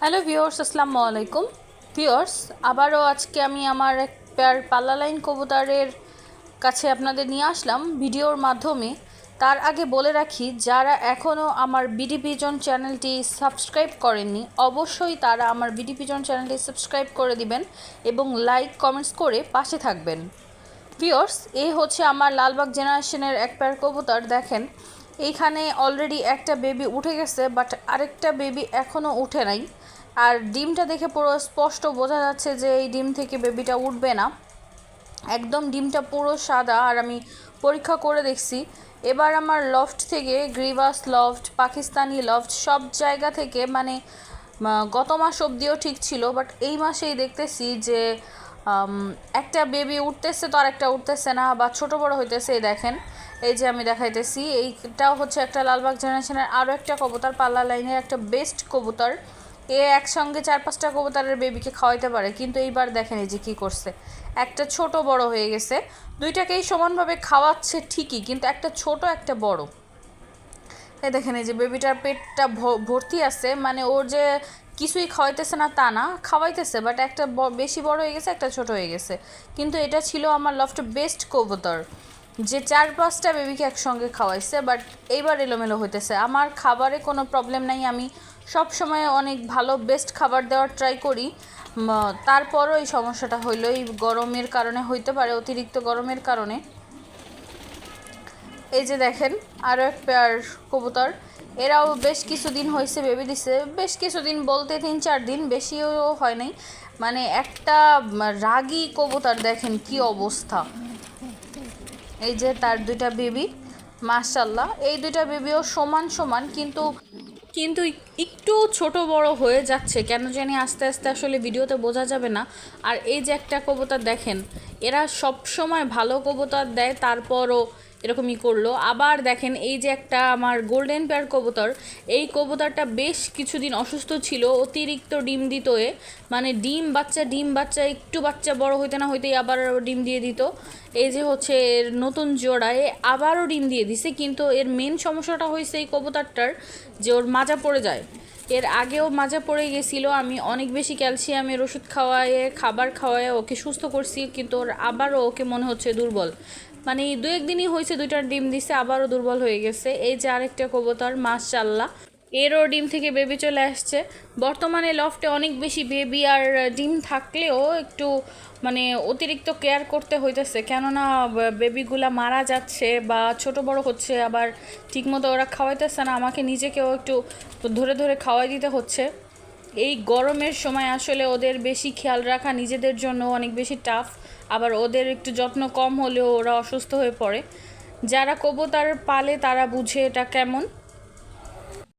Hello viewers আসসালামু আলাইকুম। Viewers আবারও আজকে আমি আমার এক পেয়ার পাল্লা লাইন কবুতরের কাছে আপনাদের নিয়ে আসলাম ভিডিওর মাধ্যমে। তার আগে বলে রাখি, যারা এখনও আমার বিডি পিজন চ্যানেলটি সাবস্ক্রাইব করেননি, অবশ্যই তারা আমার বিডি পিজন চ্যানেলটি সাবস্ক্রাইব করে দিবেন এবং লাইক কমেন্টস করে পাশে থাকবেন। ভিওর্স এই হচ্ছে আমার লালবাগ জেনারেশনের এক পেয়ার কবুতর, দেখেন। এইখানে অলরেডি একটা বেবি উঠে গেছে বাট আরেকটা বেবি এখনও উঠে নাই। আর ডিমটা দেখে পুরো স্পষ্ট বোঝা যাচ্ছে যে এই ডিম থেকে বেবিটা উঠবে না। একদম ডিমটা পুরো সাদা আর আমি পরীক্ষা করে দেখছি। এবার আমার লফট থেকে গ্রিভাস লফট পাকিস্তানি লফট সব জায়গা থেকে মানে গত মাস অবধিও ঠিক ছিল বাট এই মাসেই দেখতেছি যে একটা বেবি উঠতেছে তো আর একটা উঠতেছে না বা ছোট বড় হইতেছে, এই দেখেন। এই যে আমি দেখাইতেছি, এইটাও হচ্ছে একটা লালবাগ জেনারেশনের আরও একটা কবুতর, পাল্লা লাইনের একটা বেস্ট কবুতর। এ একসঙ্গে চার পাঁচটা কবুতরের বেবিকে খাওয়াইতে পারে, কিন্তু এইবার দেখেন এই যে কী করছে। একটা ছোট বড় হয়ে গেছে, দুইটাকেই সমানভাবে খাওয়াচ্ছে ঠিকই, কিন্তু একটা ছোট, একটা বড়। এই দেখেন এই যে বেবিটার পেটটা ভর্তি আছে মানে ওর যে কিছুই খাওয়াইতেছে না তা না, খাওয়াইতেছে বাট একটা বেশি বড় হয়ে গেছে, একটা ছোট হয়ে গেছে। কিন্তু এটা ছিল আমার লফটে বেস্ট কবুতর, যে চার পাঁচটা বেবিকে একসঙ্গে খাওয়াইছে বাট এইবার এলোমেলো হইতেছে। আমার খাবারে কোনো প্রবলেম নাই, আমি সব সময় অনেক ভালো বেস্ট খাবার দেওয়ার ট্রাই করি। তারপরও এই সমস্যাটা হইল, এই গরমের কারণে হইতে পারে, অতিরিক্ত গরমের কারণে। এই যে দেখেন আরও এক পেয়ার কবুতর। এরাও বেশ কিছুদিন হয়েছে বেবি দিছে। বেশ কিছুদিন বলতে তিন চার দিন, বেশিও হয় নাই। মানে একটা রাগী কবুতর দেখেন কি অবস্থা। এই যে তার দুইটা বেবি মাশাল্লাহ এই দুইটা বেবিও সমান সমান, কিন্তু কিন্তু একটু ছোট বড় হয়ে যাচ্ছে। কেন জানি আস্তে আস্তে আসলে ভিডিওতে বোঝা যাবে না। আর এই যে একটা কবুতর দেখেন, এরা সব সময় ভালো কবুতর দেয়, তারপরও এরকমই করল। আবার দেখেন এই যে একটা আমার গোল্ডেন পেয়ার কবুতর, এই কবুতরটা বেশ কিছুদিন অসুস্থ ছিল, অতিরিক্ত ডিম দিত এ। মানে ডিম বাচ্চা ডিম বাচ্চা, একটু বাচ্চা বড় হইতে না হইতেই আবার ডিম দিয়ে দিত। এই যে হচ্ছে এর নতুন জোড়ায় আবারও ডিম দিয়ে দিছে, কিন্তু এর মেন সমস্যাটা হয়েছে এই কবুতরটার যে ওর মাজা পড়ে যায়। এর আগেও মাজা পড়ে গেছিল, আমি অনেক বেশি ক্যালসিয়ামের ওষুধ খাওয়ায়ে, খাবার খাওয়ায়ে ওকে সুস্থ করছি, কিন্তু ওর আবারও ওকে মনে হচ্ছে দুর্বল। মানে দু একদিনই হয়েছে দুইটার ডিম দিছে, আবারও দুর্বল হয়ে গেছে। এই যে আরেকটা কবতার কবুতর মাশাল্লাহ এরও ডিম থেকে বেবি চলে আসছে। বর্তমানে লফটে অনেক বেশি বেবি আর ডিম থাকলেও একটু মানে অতিরিক্ত কেয়ার করতে হইতেছে। কেননা বেবিগুলা মারা যাচ্ছে বা ছোট বড় হচ্ছে, আবার ঠিকমতো ওরা খাওয়াইতেছে না। আমাকে নিজেকেও একটু ধরে ধরে খাওয়াই দিতে হচ্ছে। এই গরমের সময় আসলে ওদের বেশি খেয়াল রাখা নিজেদের জন্য অনেক বেশি টাফ। আবার ওদের একটু যত্ন কম হলেও ওরা অসুস্থ হয়ে পড়ে। যারা কবুতর পালে তারা বুঝে এটা কেমন।